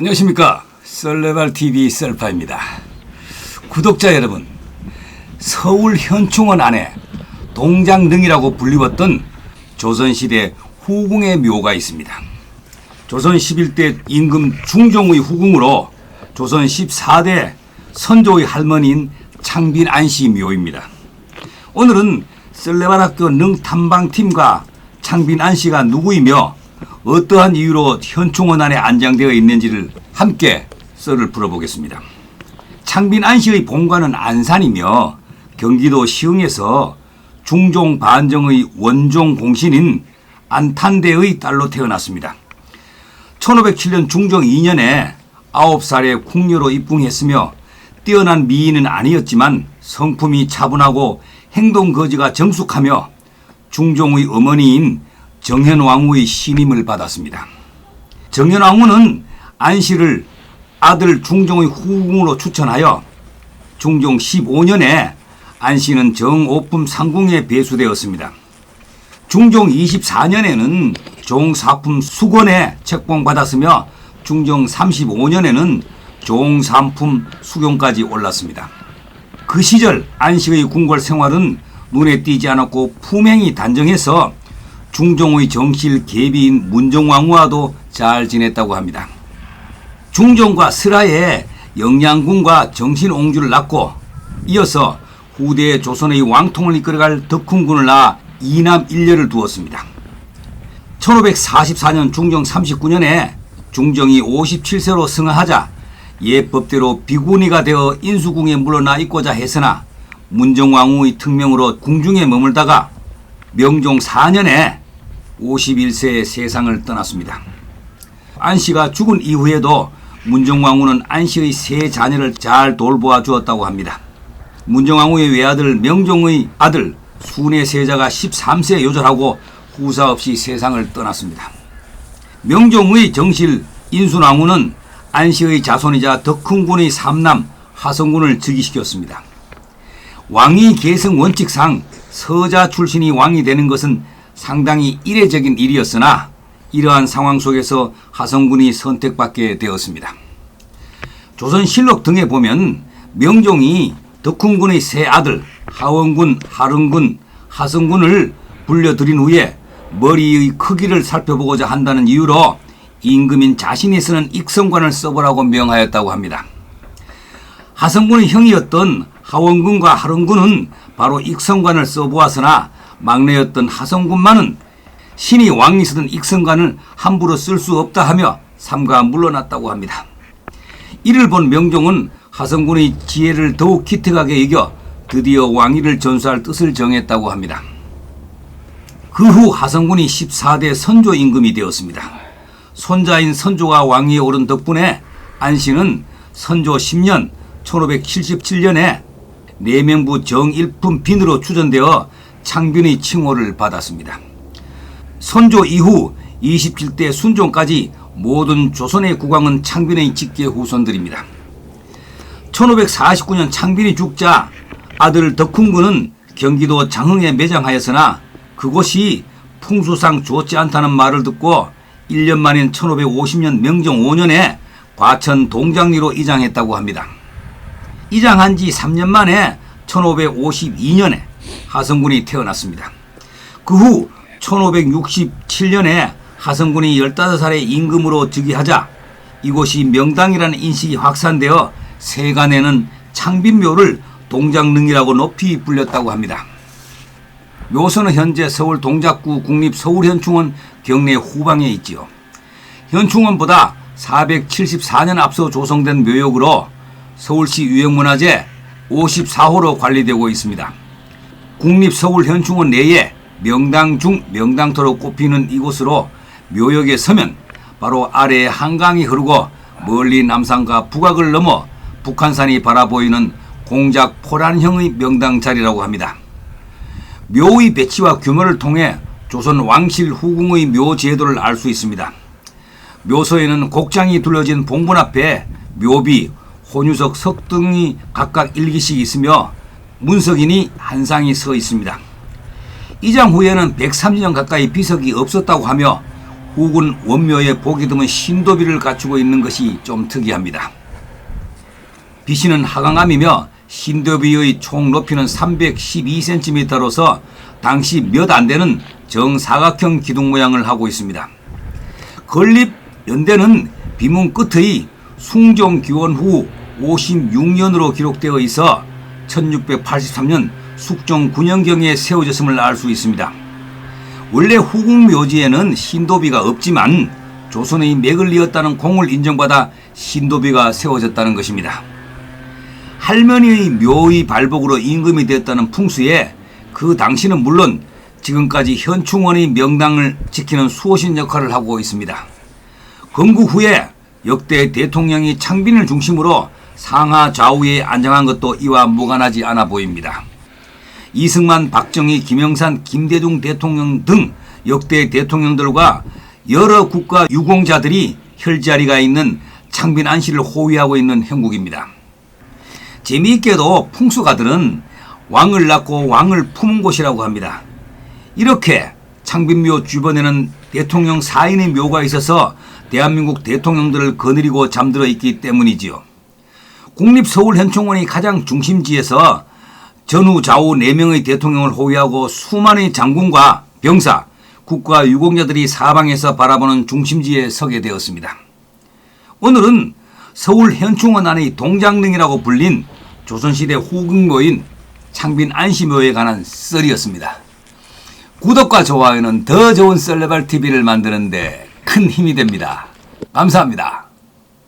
안녕하십니까 썰레발 TV 썰파입니다. 구독자 여러분, 서울 현충원 안에 동장릉이라고 불리웠던 조선시대 후궁의 묘가 있습니다. 조선 11대 임금 중종의 후궁으로 조선 14대 선조의 할머니인 창빈 안씨 묘입니다. 오늘은 썰레발 학교 능탐방팀과 창빈 안씨가 누구이며 어떠한 이유로 현충원 안에 안장되어 있는지를 함께 썰을 풀어보겠습니다. 창빈 안씨의 본관은 안산이며 경기도 시흥에서 중종 반정의 원종 공신인 안탄대의 딸로 태어났습니다. 1507년 중종 2년에 9살에 궁녀로 입궁했으며 뛰어난 미인은 아니었지만 성품이 차분하고 행동 거지가 정숙하며 중종의 어머니인 정현왕후의 신임을 받았습니다. 정현왕후는 안씨를 아들 중종의 후궁으로 추천하여 중종 15년에 안씨는 정오품 상궁에 배수되었습니다. 중종 24년에는 종사품 수건에 책봉받았으며 중종 35년에는 종삼품 수경까지 올랐습니다. 그 시절 안식의 궁궐 생활은 눈에 띄지 않았고 품행이 단정해서 중종의 정실 계비인 문정왕후와도 잘 지냈다고 합니다. 중종과 슬하에 영양군과 정신옹주를 낳고 이어서 후대 조선의 왕통을 이끌어갈 덕훈군을 낳아 이남 일녀를 두었습니다. 1544년 중종 39년에 중종이 57세로 승하하자 예법대로 비구니가 되어 인수궁에 물러나 있고자 했으나 문정왕후의 특명으로 궁중에 머물다가 명종 4년에 51세에 세상을 떠났습니다. 안 씨가 죽은 이후에도 문정왕후는 안 씨의 세 자녀를 잘 돌보아 주었다고 합니다. 문정왕후의 외아들 명종의 아들 순의 세자가 13세 요절하고 후사 없이 세상을 떠났습니다. 명종의 정실 인순왕후는 안씨의 자손이자 덕훈군의 삼남 하성군을 즉위시켰습니다. 왕위 계승 원칙상 서자 출신이 왕이 되는 것은 상당히 이례적인 일이었으나 이러한 상황 속에서 하성군이 선택받게 되었습니다. 조선실록 등에 보면 명종이 덕훈군의 세 아들 하원군, 하릉군, 하성군을 불려들인 후에 머리의 크기를 살펴보고자 한다는 이유로 임금인 자신이 쓰는 익성관을 써보라고 명하였다고 합니다. 하성군의 형이었던 하원군과 하릉군은 바로 익성관을 써보았으나 막내였던 하성군만은 신이 왕이 쓰던 익성관을 함부로 쓸 수 없다 하며 삼가 물러났다고 합니다. 이를 본 명종은 하성군의 지혜를 더욱 기특하게 이겨 드디어 왕위를 전수할 뜻을 정했다고 합니다. 그 후 하성군이 14대 선조 임금이 되었습니다. 손자인 선조가 왕위에 오른 덕분에 안씨는 선조 10년 1577년에 내명부 정일품 빈으로 추전되어 창빈의 칭호를 받았습니다. 선조 이후 27대 순종까지 모든 조선의 국왕은 창빈의 직계 후손들입니다. 1549년 창빈이 죽자 아들 덕훈군은 경기도 장흥에 매장하였으나 그곳이 풍수상 좋지 않다는 말을 듣고 1년 만인 1550년 명종 5년에 과천 동장리로 이장했다고 합니다. 이장한 지 3년 만에 1552년에 하성군이 태어났습니다. 그 후 1567년에 하성군이 15살의 임금으로 즉위하자 이곳이 명당이라는 인식이 확산되어 세간에는 창빈묘를 동장릉이라고 높이 불렸다고 합니다. 묘소는 현재 서울 동작구 국립서울현충원 경내 후방에 있지요. 현충원보다 474년 앞서 조성된 묘역으로 서울시 유형문화재 54호로 관리되고 있습니다. 국립서울현충원 내에 명당 중 명당토로 꼽히는 이곳으로 묘역에 서면 바로 아래에 한강이 흐르고 멀리 남산과 북악을 넘어 북한산이 바라보이는 공작 포란형의 명당 자리라고 합니다. 묘의 배치와 규모를 통해 조선 왕실 후궁의 묘 제도를 알 수 있습니다. 묘소에는 곡장이 둘러진 봉분 앞에 묘비, 혼유석, 석 등이 각각 일기씩 있으며 문석인이 한 상이 서 있습니다. 이장 후에는 130년 가까이 비석이 없었다고 하며 후군 원묘에 보기 드문 신도비를 갖추고 있는 것이 좀 특이합니다. 비시는 하강암이며 신도비의 총 높이는 312cm로서 당시 몇 안 되는 정사각형 기둥 모양을 하고 있습니다. 건립 연대는 비문 끝의 숭종 기원 후 56년으로 기록되어 있어 1683년 숙종 9년경에 세워졌음을 알 수 있습니다. 원래 후궁 묘지에는 신도비가 없지만 조선의 맥을 이었다는 공을 인정받아 신도비가 세워졌다는 것입니다. 할머니의 묘의 발복으로 임금이 됐다는 풍수에 그 당시는 물론 지금까지 현충원의 명당을 지키는 수호신 역할을 하고 있습니다. 건국 후에 역대 대통령이 창빈을 중심으로 상하 좌우에 안장한 것도 이와 무관하지 않아 보입니다. 이승만, 박정희, 김영산, 김대중 대통령 등 역대 대통령들과 여러 국가 유공자들이 혈자리가 있는 창빈 안시를 호위하고 있는 형국입니다. 재미있게도 풍수가들은 왕을 낳고 왕을 품은 곳이라고 합니다. 이렇게 창빈묘 주변에는 대통령 사인의 묘가 있어서 대한민국 대통령들을 거느리고 잠들어 있기 때문이지요. 국립서울현충원이 가장 중심지에서 전후 좌우 4명의 대통령을 호위하고 수많은 장군과 병사, 국가 유공자들이 사방에서 바라보는 중심지에 서게 되었습니다. 오늘은 서울 현충원 안의 동장릉이라고 불린 조선시대 후궁묘인 창빈 안시묘에 관한 썰이었습니다. 구독과 좋아요는 더 좋은 썰레발 TV를 만드는데 큰 힘이 됩니다. 감사합니다.